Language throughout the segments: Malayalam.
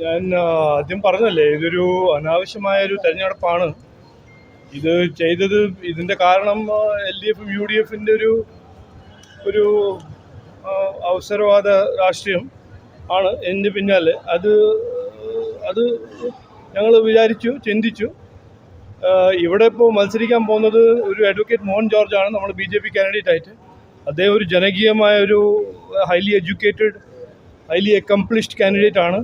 ഞാൻ ആദ്യം പറഞ്ഞല്ലേ ഇതൊരു അനാവശ്യമായ ഒരു തെരഞ്ഞെടുപ്പാണ്. ഇത് ചെയ്തത് ഇതിന്റെ കാരണം എൽ ഡി എഫും യു ഡി എഫിന്റെ ഒരു ഒരു അവസരവാദ രാഷ്ട്രീയം ആണ് എന്റെ പിന്നാലെ. അത് അത് ഞങ്ങൾ വിചാരിച്ചു ചിന്തിച്ചു. ഇവിടെ ഇപ്പോൾ മത്സരിക്കാൻ പോകുന്നത് ഒരു അഡ്വക്കേറ്റ് മോഹൻ ജോർജ് ആണ് നമ്മൾ ബി ജെ പി കാൻഡിഡേറ്റ് ആയിട്ട്. അദ്ദേഹം ഒരു ജനകീയമായ ഒരു highly educated highly accomplished candidate ആണ്.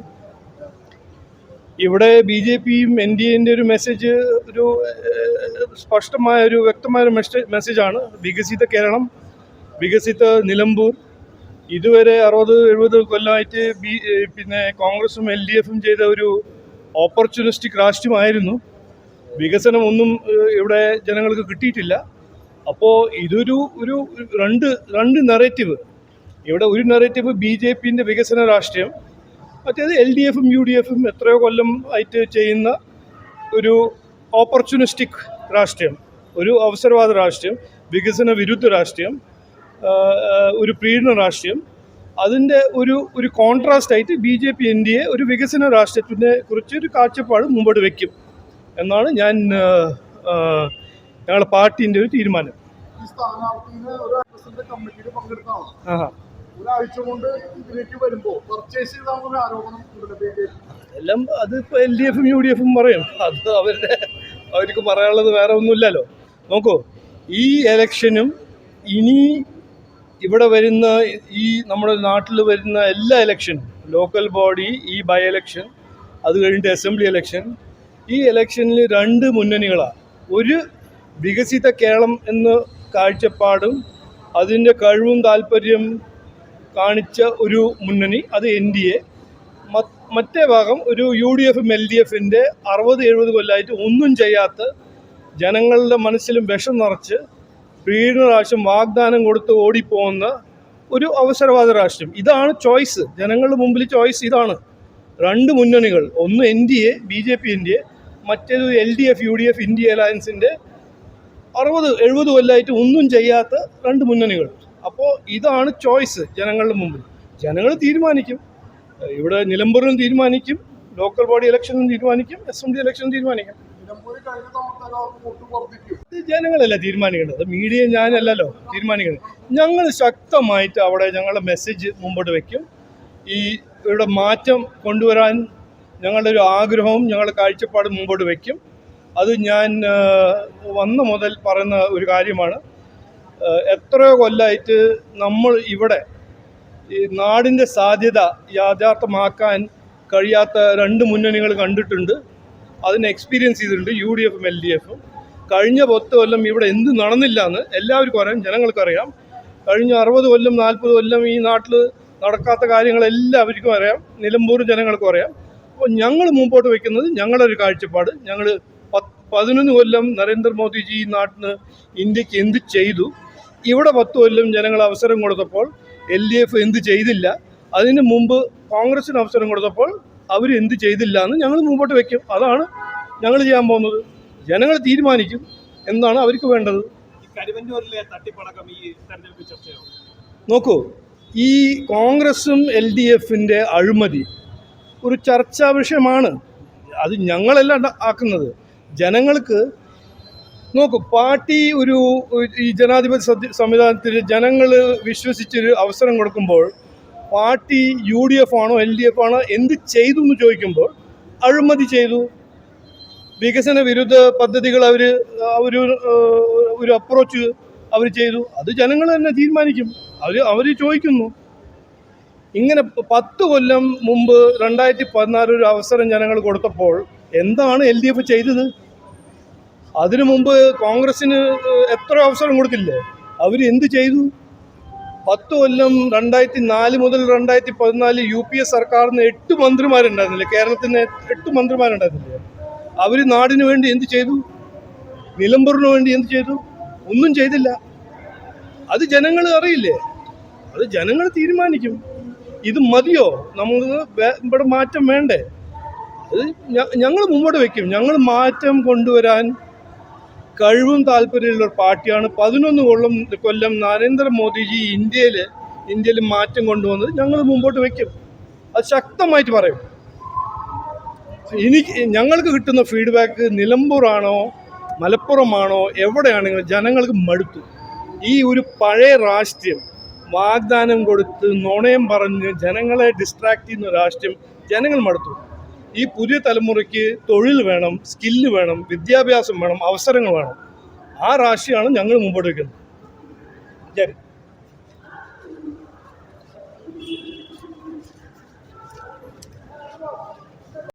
ഇവിടെ ബി ജെ പിയും എൻ ഡി എന്റെ ഒരു മെസ്സേജ് ഒരു സ്പഷ്ടമായ ഒരു വ്യക്തമായ ഒരു മെസ്സേജാണ് വികസിത കേരളം വികസിത നിലമ്പൂർ. ഇതുവരെ അറുപത് എഴുപത് കൊല്ലമായിട്ട് ബി പിന്നെ കോൺഗ്രസും എൽ ഡി എഫും ചെയ്ത ഒരു ഓപ്പർച്യൂണിസ്റ്റിക് രാഷ്ട്രീയമായിരുന്നു. വികസനം ഒന്നും ഇവിടെ ജനങ്ങൾക്ക് കിട്ടിയിട്ടില്ല. അപ്പോൾ ഇതൊരു ഒരു രണ്ട് രണ്ട് നെറേറ്റീവ് ഇവിടെ ഒരു നെറേറ്റീവ് ബി ജെ പിന്റെ വികസന രാഷ്ട്രീയം മറ്റേത് എൽ ഡി എഫും യു ഡി എഫും എത്രയോ കൊല്ലം ആയിട്ട് ചെയ്യുന്ന ഒരു ഓപ്പർച്യൂണിസ്റ്റിക് രാഷ്ട്രീയം ഒരു അവസരവാദ രാഷ്ട്രീയം വികസന വിരുദ്ധ രാഷ്ട്രീയം ഒരു പ്രീണ രാഷ്ട്രീയം. അതിന്റെ ഒരു ഒരു കോൺട്രാസ്റ്റ് ആയിട്ട് B J P N D A ഒരു വികസന രാഷ്ട്രീയത്തിനെ കുറിച്ച് ഒരു കാഴ്ചപ്പാട് മുമ്പോട്ട് വയ്ക്കും എന്നാണ് ഞാൻ ഞങ്ങളുടെ പാർട്ടീന്റെ ഒരു തീരുമാനം. ഈ ഒരു കമ്മിറ്റിയിൽ ഒരാഴ്ച കൊണ്ട് ഇതിലേക്ക് വരുമ്പോ പർച്ചേസ് ചെയ്താണെന്നൊരു ആരോപണം എല്ലാം അത് അതിപ്പോ എൽ ഡി എഫും യു ഡി എഫും പറയും. അത് അവരുടെ അവർക്ക് പറയാനുള്ളത് വേറെ ഒന്നുമില്ലല്ലോ. നോക്കൂ ഈ എലക്ഷനും ഇനി ഇവിടെ വരുന്ന ഈ നമ്മുടെ നാട്ടിൽ വരുന്ന എല്ലാ ഇലക്ഷനും ലോക്കൽ ബോഡി ഈ ബൈ ഇലക്ഷൻ അത് കഴിഞ്ഞിട്ട് അസംബ്ലി ഇലക്ഷൻ ഈ ഇലക്ഷനിൽ രണ്ട് മുന്നണികളാണ് ഒരു വികസിത കേരളം എന്ന് കാഴ്ചപ്പാടും അതിന്റെ കഴിവും താല്പര്യം കാണിച്ച ഒരു മുന്നണി അത് എൻ ഡി എ മറ്റേ ഭാഗം ഒരു യു ഡി എഫും എൽ ഡി എഫിന്റെ അറുപത് എഴുപത് കൊല്ലമായിട്ട് ഒന്നും ചെയ്യാത്ത ജനങ്ങളുടെ മനസ്സിലും വിഷം നിറച്ച് വീടിന് പ്രാവശ്യം വാഗ്ദാനം കൊടുത്ത് ഓടിപ്പോകുന്ന ഒരു അവസരവാദ രാഷ്ട്രീയം. ഇതാണ് ചോയ്സ് ജനങ്ങളുടെ മുമ്പിൽ ചോയ്സ് ഇതാണ്. രണ്ട് മുന്നണികൾ ഒന്ന് N D A B J P N D A മറ്റേത് L D F U D F India അലയൻസിന്റെ അറുപത് എഴുപത് കൊല്ലമായിട്ട് ഒന്നും ചെയ്യാത്ത രണ്ട് മുന്നണികൾ. അപ്പോൾ ഇതാണ് ചോയ്സ് ജനങ്ങളുടെ മുമ്പിൽ. ജനങ്ങൾ തീരുമാനിക്കും. ഇവിടെ നിലമ്പൂരിലും തീരുമാനിക്കും. ലോക്കൽ ബോഡി ഇലക്ഷനും തീരുമാനിക്കും. എസ് എം ഡി ഇലക്ഷനും തീരുമാനിക്കും. ഇത് ജനങ്ങളല്ല തീരുമാനിക്കേണ്ടത്? മീഡിയ ഞാനല്ലല്ലോ തീരുമാനിക്കേണ്ടത്. ഞങ്ങൾ ശക്തമായിട്ട് അവിടെ ഞങ്ങളുടെ മെസ്സേജ് മുമ്പോട്ട് വയ്ക്കും ഈ ഇവിടെ മാറ്റം കൊണ്ടുവരാൻ ഞങ്ങളുടെ ഒരു ആഗ്രഹവും ഞങ്ങളുടെ കാഴ്ചപ്പാടും മുമ്പോട്ട് വയ്ക്കും അത് ഞാൻ വന്ന മുതൽ പറയുന്ന ഒരു കാര്യമാണ്. എത്രയോ കൊല്ലമായിട്ട് നമ്മൾ ഇവിടെ ഈ നാടിന്റെ സാധ്യത യാഥാർത്ഥ്യമാക്കാൻ കഴിയാത്ത രണ്ട് മുന്നണികൾ കണ്ടിട്ടുണ്ട്. അതിന് എക്സ്പീരിയൻസ് ചെയ്തിട്ടുണ്ട് യു ഡി എഫും എൽ ഡി എഫും കഴിഞ്ഞ പത്ത് കൊല്ലം ഇവിടെ എന്ത് നടന്നില്ല എന്ന് എല്ലാവർക്കും അറിയാം ജനങ്ങൾക്കറിയാം കഴിഞ്ഞ അറുപത് കൊല്ലം നാൽപ്പത് കൊല്ലം ഈ നാട്ടിൽ നടക്കാത്ത കാര്യങ്ങൾ എല്ലാവർക്കും അറിയാം. നിലമ്പൂർ ജനങ്ങൾക്കും അറിയാം. അപ്പോൾ ഞങ്ങൾ മുമ്പോട്ട് വയ്ക്കുന്നത് ഞങ്ങളുടെ ഒരു കാഴ്ചപ്പാട്. ഞങ്ങൾ പതിനൊന്ന് കൊല്ലം നരേന്ദ്രമോദിജി ഈ നാട്ടിന് ഇന്ത്യയ്ക്ക് എന്ത് ചെയ്തു? ഇവിടെ പത്ത് കൊല്ലം ജനങ്ങൾ അവസരം കൊടുത്തപ്പോൾ എൽ ഡി എഫ് എന്ത് ചെയ്തില്ല. അതിന് മുമ്പ് കോൺഗ്രസിന് അവസരം കൊടുത്തപ്പോൾ അവർ എന്ത് ചെയ്തില്ല എന്ന് ഞങ്ങൾ മുമ്പോട്ട് വെക്കും. അതാണ് ഞങ്ങൾ ചെയ്യാൻ പോകുന്നത്. ജനങ്ങൾ തീരുമാനിക്കും എന്താണ് അവർക്ക് വേണ്ടത്. നോക്കൂ ഈ കോൺഗ്രസും എൽ ഡി എഫിന്റെ അഴിമതി ഒരു ചർച്ചാ വിഷയമാണ്. അത് ഞങ്ങളെല്ലാം ആക്കുന്നത്. ജനങ്ങൾക്ക് നോക്കൂ പാർട്ടി ഒരു ഈ ജനാധിപത്യ സംവിധാനത്തിൽ ജനങ്ങൾ വിശ്വസിച്ചൊരു അവസരം കൊടുക്കുമ്പോൾ പാർട്ടി യു ഡി എഫ് ആണോ എൽ ഡി എഫ് ആണോ എന്ത് ചെയ്തു എന്ന് ചോദിക്കുമ്പോൾ അഴിമതി ചെയ്തു. വികസന വിരുദ്ധ പദ്ധതികൾ അവർ ഒരു ഒരു അപ്രോച്ച് അവർ ചെയ്തു. അത് ജനങ്ങൾ തന്നെ തീരുമാനിക്കും. അവർ അവർ ചോദിക്കുന്നു. ഇങ്ങനെ പത്ത് കൊല്ലം മുമ്പ് രണ്ടായിരത്തി പതിനാറ് ഒരു അവസരം ജനങ്ങൾ കൊടുത്തപ്പോൾ എന്താണ് എൽ ഡി എഫ് ചെയ്തത്? അതിനു മുമ്പ് കോൺഗ്രസിന് എത്ര അവസരം കൊടുത്തില്ലേ? അവർ എന്ത് ചെയ്തു? പത്ത് കൊല്ലം രണ്ടായിരത്തി നാല് മുതൽ രണ്ടായിരത്തി പതിനാല് യു പി എ സർക്കാരിന് എട്ട് മന്ത്രിമാരുണ്ടായിരുന്നില്ലേ? കേരളത്തിന് എട്ട് മന്ത്രിമാരുണ്ടായിരുന്നില്ലേ? അവർ നാടിനു വേണ്ടി എന്ത് ചെയ്തു? നിലമ്പൂരിന് വേണ്ടി എന്ത് ചെയ്തു? ഒന്നും ചെയ്തില്ല. അത് ജനങ്ങൾ അറിയില്ലേ? അത് ജനങ്ങൾ തീരുമാനിക്കും. ഇത് മതിയോ? നമുക്ക് ഇവിടെ മാറ്റം വേണ്ടേ? അത് ഞങ്ങൾ മുമ്പോട്ട് വയ്ക്കും ഞങ്ങൾ മാറ്റം കൊണ്ടുവരാൻ കഴിവും താല്പര്യമുള്ള ഒരു പാർട്ടിയാണ്. പതിനൊന്ന് കൊല്ലം കൊല്ലം നരേന്ദ്രമോദിജി ഇന്ത്യയിൽ ഇന്ത്യയിൽ മാറ്റം കൊണ്ടുവന്നത് ഞങ്ങൾ മുമ്പോട്ട് വയ്ക്കും അത് ശക്തമായിട്ട് പറയും. എനിക്ക് ഞങ്ങൾക്ക് കിട്ടുന്ന ഫീഡ്ബാക്ക് നിലമ്പൂറാണോ മലപ്പുറമാണോ എവിടെയാണെങ്കിലും ജനങ്ങൾക്ക് മടുത്തു. ഈ ഒരു പഴയ രാഷ്ട്രീയം വാഗ്ദാനം കൊടുത്ത് നുണയം പറഞ്ഞ് ജനങ്ങളെ ഡിസ്ട്രാക്ട് ചെയ്യുന്ന രാഷ്ട്രീയം ജനങ്ങൾ മടുത്തു. ഈ പുതിയ തലമുറയ്ക്ക് തൊഴിൽ വേണം സ്കില്ല് വേണം വിദ്യാഭ്യാസം വേണം അവസരങ്ങൾ വേണം. ആ രാശിയാണ് ഞങ്ങൾ മുമ്പോട്ട് വയ്ക്കുന്നത് ശരി